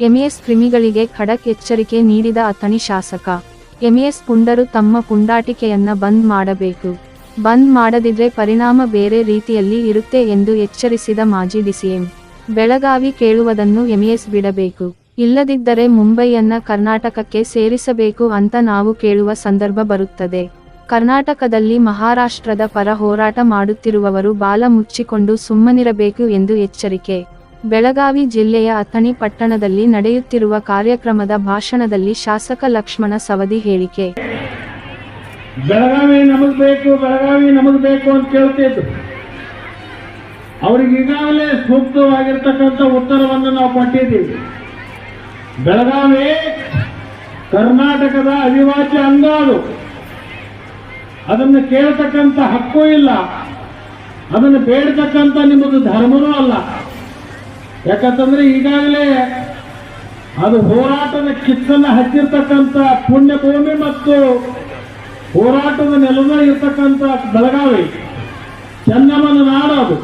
MS ಕ್ರಿಮಿಗಳಿಗೆ ಖಡಕ್ ಎಚ್ಚರಿಕೆ ನೀಡಿದ ಅಥಣಿ ಶಾಸಕ. ಎಂಎಸ್ ಪುಂಡರು ತಮ್ಮ ಪುಂಡಾಟಿಕೆಯನ್ನ ಬಂದ್ ಮಾಡಬೇಕು. ಬಂದ್ ಮಾಡದಿದ್ರೆ ಪರಿಣಾಮ ಬೇರೆ ರೀತಿಯಲ್ಲಿ ಇರುತ್ತೆ ಎಂದು ಎಚ್ಚರಿಸಿದ ಮಾಜಿ ಡಿಸಿಎಂ. ಬೆಳಗಾವಿ ಕೇಳುವುದನ್ನು ಎಂಎಸ್ ಬಿಡಬೇಕು. ಇಲ್ಲದಿದ್ದರೆ ಮುಂಬೈಯನ್ನ ಕರ್ನಾಟಕಕ್ಕೆ ಸೇರಿಸಬೇಕು ಅಂತ ನಾವು ಕೇಳುವ ಸಂದರ್ಭ ಬರುತ್ತದೆ. ಕರ್ನಾಟಕದಲ್ಲಿ ಮಹಾರಾಷ್ಟ್ರದ ಪರ ಹೋರಾಟ ಮಾಡುತ್ತಿರುವವರು ಬಾಲ ಮುಚ್ಚಿಕೊಂಡು ಸುಮ್ಮನಿರಬೇಕು ಎಂದು ಎಚ್ಚರಿಕೆ. ಬೆಳಗಾವಿ ಜಿಲ್ಲೆಯ ಅಥಣಿ ಪಟ್ಟಣದಲ್ಲಿ ನಡೆಯುತ್ತಿರುವ ಕಾರ್ಯಕ್ರಮದ ಭಾಷಣದಲ್ಲಿ ಶಾಸಕ ಲಕ್ಷ್ಮಣ ಸವದಿ ಹೇಳಿಕೆ. ಬೆಳಗಾವಿ ನಮಗ್ ಬೇಕು, ಬೆಳಗಾವಿ ನಮಗ್ ಬೇಕು ಅಂತ ಕೇಳ್ತಿದ್ರು. ಅವ್ರಿಗೆ ಈಗಾಗಲೇ ಸೂಕ್ತವಾಗಿರ್ತಕ್ಕಂಥ ಉತ್ತರವನ್ನು ನಾವು ಕೊಟ್ಟಿದ್ದೀವಿ. ಬೆಳಗಾವಿ ಕರ್ನಾಟಕದ ಅವಿಭಾಜ್ಯ ಅಂಗ ಅದು. ಅದನ್ನು ಕೇಳ್ತಕ್ಕಂಥ ಹಕ್ಕು ಇಲ್ಲ. ಅದನ್ನು ಬೇಡ್ತಕ್ಕಂಥ ನಿಮ್ಮದು ಧರ್ಮನೂ ಅಲ್ಲ. ಯಾಕಂತಂದ್ರೆ ಈಗಾಗಲೇ ಅದು ಹೋರಾಟದ ಕಿತ್ತನ್ನ ಹಚ್ಚಿರ್ತಕ್ಕಂಥ ಪುಣ್ಯಭೂಮಿ ಮತ್ತು ಹೋರಾಟದ ನೆಲದ ಇರ್ತಕ್ಕಂಥ ಬೆಳಗಾವಿ, ಚೆನ್ನಮ್ಮನ ನಾಡು ಅದು.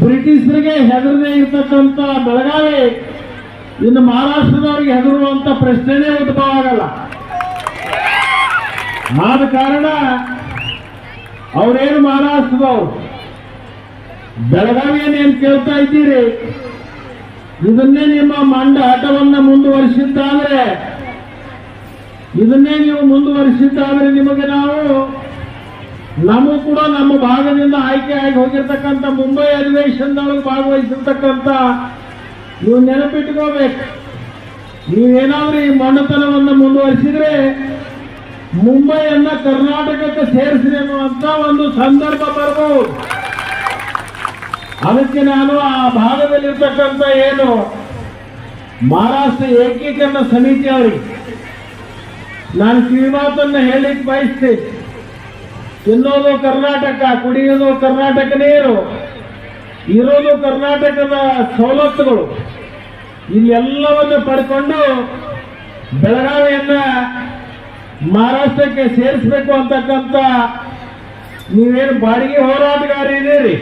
ಬ್ರಿಟಿಷರಿಗೆ ಹೆದರದೇ ಇರ್ತಕ್ಕಂಥ ಬೆಳಗಾವಿ, ಇನ್ನು ಮಹಾರಾಷ್ಟ್ರದವರಿಗೆ ಹೆದರುವಂತ ಪ್ರಶ್ನೆನೇ ಉದ್ಭವ ಆಗಲ್ಲ. ಆದ ಕಾರಣ ಅವರೇನು ಮಹಾರಾಷ್ಟ್ರದವರು? ಬೆಳಗಾವಿಯನ್ನು ಏನ್ ಕೇಳ್ತಾ ಇದ್ದೀರಿ? ಇದನ್ನೇ ನಿಮ್ಮ ಮಂಡ ಆಟವನ್ನ ಮುಂದುವರಿಸಿದ್ದಾದ್ರೆ, ಇದನ್ನೇ ನೀವು ಮುಂದುವರಿಸಿದ್ದಾದ್ರೆ ನಿಮಗೆ ನಾವು, ನಮಗೂ ಕೂಡ ನಮ್ಮ ಭಾಗದಿಂದ ಆಯ್ಕೆ ಆಗಿ ಹೋಗಿರ್ತಕ್ಕಂಥ ಮುಂಬೈ ಅಧಿವೇಶನದೊಳಗೆ ಭಾಗವಹಿಸಿರ್ತಕ್ಕಂಥ ನೀವು ನೆನಪಿಟ್ಕೋಬೇಕು. ನೀವೇನಾದ್ರೂ ಈ ಮೊಂಡತನವನ್ನು ಮುಂದುವರಿಸಿದ್ರೆ, ಮುಂಬೈಯನ್ನ ಕರ್ನಾಟಕಕ್ಕೆ ಸೇರಿಸಿದೆ ಅನ್ನುವಂತ ಒಂದು ಸಂದರ್ಭ ಬರ್ಬೋದು. ಅದಕ್ಕೆ ನಾನು ಆ ಭಾಗದಲ್ಲಿರ್ತಕ್ಕಂಥ ಏನು ಮಹಾರಾಷ್ಟ್ರ ಏಕೀಕರಣ ಸಮಿತಿ ಅವರಿಗೆ ನಾನು ಕಿವಿಮಾತನ್ನ ಹೇಳಲಿಕ್ಕೆ ಬಯಸ್ತೇನೆ ತಿನ್ನೋದು ಕರ್ನಾಟಕ, ಕುಡಿಯೋದು ಕರ್ನಾಟಕ ನೀರು, ಇರೋದು ಕರ್ನಾಟಕದ ಸವಲತ್ತುಗಳು. ಇಲ್ಲೆಲ್ಲವನ್ನು ಪಡ್ಕೊಂಡು ಬೆಳಗಾವಿಯನ್ನ ಮಹಾರಾಷ್ಟ್ರಕ್ಕೆ ಸೇರಿಸಬೇಕು ಅಂತಕ್ಕಂಥ ನೀವೇನು ಬಾಡಿಗೆ ಹೋರಾಟಗಾರ ಇದೀರಿ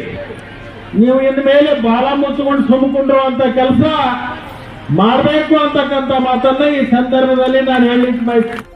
ನೀವು ಇನ್ ಮೇಲೆ ಬಾಲ ಮುಚ್ಚಿಕೊಂಡು ಸುಮ್ಕೊಂಡಿರುವಂತ ಕೆಲಸ ಮಾಡಬೇಕು ಅಂತಕ್ಕಂಥ ಮಾತನ್ನ ಈ ಸಂದರ್ಭದಲ್ಲಿ ನಾನು ಹೇಳಲಿಕ್ಕೆ ಬಯಸ್ತೇನೆ